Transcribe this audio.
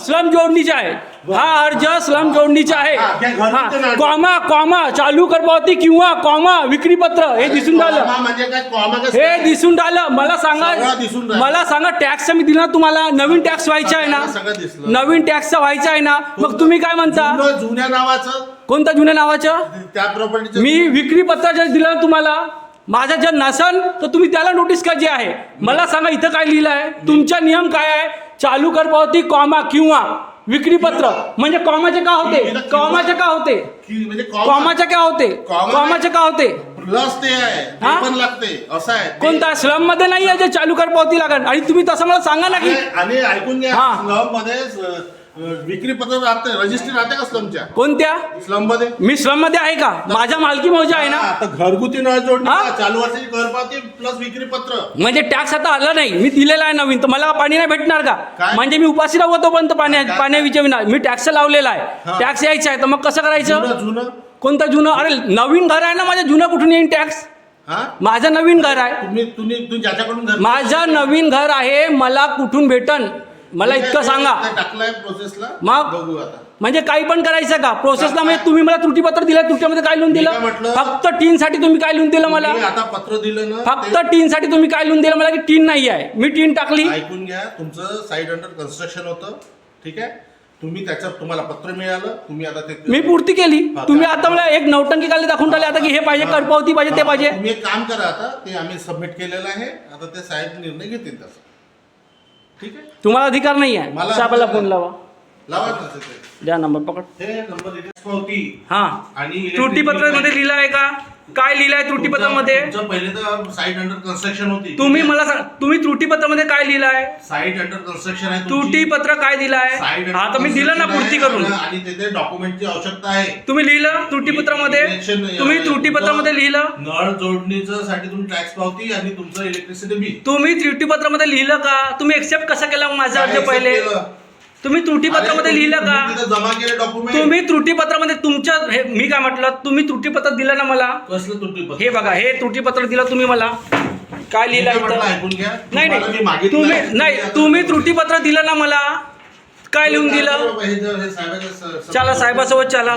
Slum जोडणीचा आहे. हा अर्ज स्लम जोडणीचा आहे. कॉमा कॉमा चालू कर पावती किंवा कॉमा विक्रीपत्र हे दिसून राहिलं. म्हणजे हे? दिसून राहिलं. मला सांगा. मला सांगा टॅक्स मी दिला तुम्हाला नवीन टॅक्स व्हायचा आहे ना. नवीन टॅक्सचा व्हायचा आहे ना? मग तुम्ही काय म्हणता? जुनं- जुन्या नावाचं? कोणत्या जुन्या नावाचं? मी विक्री पत्र जर दिलं तुम्हाला माझं जर नसन तर तुम्ही त्याला नोटीस का जे आहे? मला सांगा इथं काय लिहिलं आहे? तुमचा नियम काय आहे? चालू कर पावती कॉमा किंवा विक्री पत्र. म्हणजे कॉमाचे का होते? कॉमाचे का होते? म्हणजे कॉमा. कॉमाचे का होते? कॉमा- कॉमाचे का होते? प्लस ते आहे. ते हा? पण लागते. असं आहे. कोणता? स्लममध्ये नाही आहे जे चालू कर पावती लागेल आणि तुम्ही तसं मला सांगा ना की आणि आणि ऐकून घ्या हा. स्लममध्ये विक्री पत्र राहते रजिस्ट्री राहते का स्लमच्या कोणत्या? स्लममध्ये मी श्रममध्ये आहे का? माझ्या मालकी मौजा आहे ना? आता घरगुती नळ जोडणी हा? का? चालू वर्षाची कर पावती प्लस विक्री पत्र. म्हणजे टॅक्स आता आला नाही. मी दिलेला आहे नवीन. तर मला पाणी नाही भेटणार का? काय? म्हणजे मी उपाशी राहू तोपर्यंत पाण्या काय? पाण्या विचारणार. मी टॅक्स लावलेला आहे. हा. टॅक्स यायचा आहे तर मग कसं करायचं? जुनं जुनं? कोणतं जुनं? अरे नवीन घर आहे ना माझं? जुनं कुठून येईन टॅक्स हा? माझं नवीन घर आहे. तुम्ही तुम्ही तुम्ही ज्याच्याकडून घर माझं नवीन घर आहे मला कुठून भेटन? मला इतकं सांगा. टाकलंय प्रोसेसला मग? बघू आता. म्हणजे काही पण करायचं का? प्रोसेसला म्हणजे तुम्ही मला त्रुटीपत्र दिलं त्रुटीमध्ये काय लिहून मी काय दिलं म्हटलं? फक्त टीन साठी तुम्ही काय लिहून दिलं मला? आता पत्र दिलं ना फक्त ते टीन साठी तुम्ही काय लिहून दिलं मला की टीन नाही आहे? मी टीन टाकली. ऐकून घ्या तुमचं साईड अंडर कन्स्ट्रक्शन होतं ठीक आहे? तुम्ही त्याच्यात तुम्हाला पत्र मिळालं तुम्ही आता ते मी पूर्ती केली. हा, तुम्ही? आता मला एक नौटंकी काढले दाखवून राहिले आता की हे पाहिजे हा. करपावती पाहिजे ते हा, पाहिजे. तुम्ही एक काम करा आता ते आम्ही सबमिट केलेलं आहे. आता ते साहेब निर्णय घेतील तसं. ठीक आहे. तुम्हाला अधिकार नाही आहे. मला साहेबाला फोन लावा. लावा. द्या नंबर पकड. हे नंबर पावती हा. आणि मध्ये लिहिलं आहे का? काय लिहिलं आहे त्रुटीपत्रमध्ये तुमचं पहिले तर साईट अंडर कन्स्ट्रक्शन होती. तुम्ही मला सांग तुम्ही त्रुटीपत्रमध्ये काय लिहिलं आहे साईट अंडर कन्स्ट्रक्शन आहे तुमची. त्रुटीपत्र काय दिलं Site आहे under हा तर मी दिलं ना construction पूर्ती आहे करून. आणि तिथे डॉक्युमेंटची आवश्यकता आहे. तुम्ही लिहिलं त्रुटीपत्रामध्ये? Election तुम्ही. त्रुटीपत्रामध्ये लिहिलं? नळ जोडणीचं साठी तुम्ही टॅक्स पावती आणि तुमचं इलेक्ट्रिसिटी बिल तुम्ही त्रुटीपत्रामध्ये लिहिलं का? तुम्ही एक्सेप्ट कसं केला? मग माझा अर्ज पहिले? तुम्ही त्रुटीपत्रामध्ये लिहिलं का? जमा केले डॉक्युमेंट तुम्ही त्रुटीपत्रामध्ये तुमच्या हे मी काय म्हटलं? तुम्ही त्रुटीपत्र दिलं ना मला? कसलं त्रुटीपत्र? हे बघा हे त्रुटीपत्र दिलं तुम्ही मला. काय लिहिलं मी काय म्हटलं इथं? ऐकून घ्या. नाही तुम्हाला मी नाही मागितलं तुम्ही आहे. नाही तुम्ही त्रुटीपत्र दिलं ना मला? काय लिहून दिलं? हे जर- हे साहेबाचं स- स- चला साहेबासोबत चला.